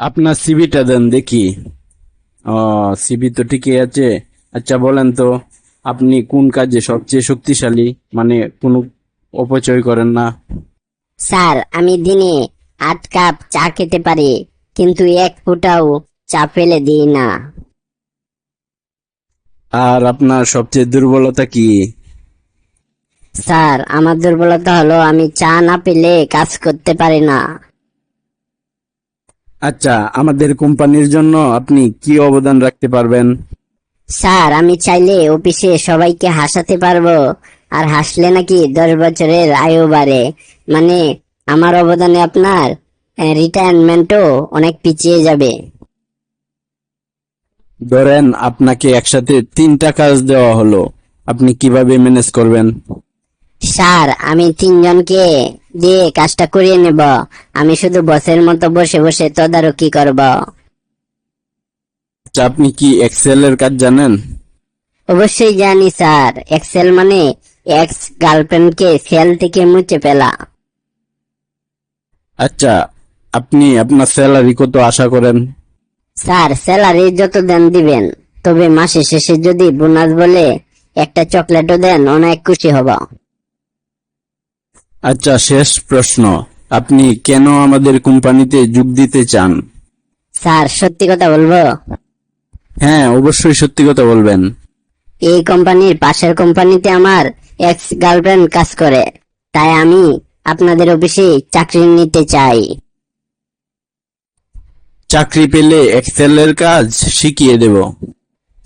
আপনার সিভিটা দেন দেখি। ও সিভি তো ঠিকই আছে। আচ্ছা বলেন তো আপনি কোন কাজে সবচেয়ে শক্তিশালী? মানে কোনো অপচয় করেন না? স্যার আমি দিনে আট কাপ চা খেতে পারি কিন্তু এক ফুটাও চা ফেলে দিই না। আর আপনার সবচেয়ে দুর্বলতা কি? স্যার আমার দুর্বলতা হলো আমি চা না পেলে কাজ করতে পারি না। আচ্ছা আমাদের কোম্পানির জন্য আপনি কি অবদান রাখতে পারবেন? স্যার আমি চাইলে অফিসে সবাইকে হাসাতে পারব আর হাসলে নাকি দশ বছরের আয়ু বাড়ে। মানে আমার অবদানে আপনার রিটায়ারমেন্টও অনেক পিছিয়ে যাবে। ধরেন আপনাকে একসাথে তিনটা কাজ দেওয়া হলো আপনি কীভাবে ম্যানেজ করবেন? স্যার আমি তিনজনকে দিয়ে কাজটা করিয়ে নেব। আমি শুধু বসের মতো বসে বসে তদারকি করব। আচ্ছা আপনি কি এক্সেল এর কাজ জানেন? অবশ্যই জানি স্যার। এক্সেল মানে এক্স গার্লফ্রেন্ডকে সেল থেকে মুছে ফেলা। আচ্ছা আপনি আপনার স্যালারি কত আশা করেন? স্যার স্যালারি যত দেন দিবেন তবে মাসে শেষে যদি বোনাস বলে একটা চকলেটও দেন অনেক খুশি হব। আচ্ছা শেষ প্রশ্ন। আপনি কেন আমাদের কোম্পানিতে যোগ দিতে চান? স্যার সত্যি কথা বলব? হ্যাঁ অবশ্যই সত্যি কথা বলবেন। এই কোম্পানির পাশের কোম্পানিতে আমার এক্স গার্লফ্রেন্ড কাজ করে। তাই আমি আপনাদের অফিসে চাকরি নিতে চাই। চাকরি পেলে এক্সেল এর কাজ শিখিয়ে দেব।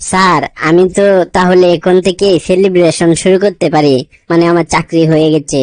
স্যার আমি তো তাহলে এখন থেকে সেলিব্রেশন শুরু করতে পারি। মানে আমার চাকরি হয়ে গেছে।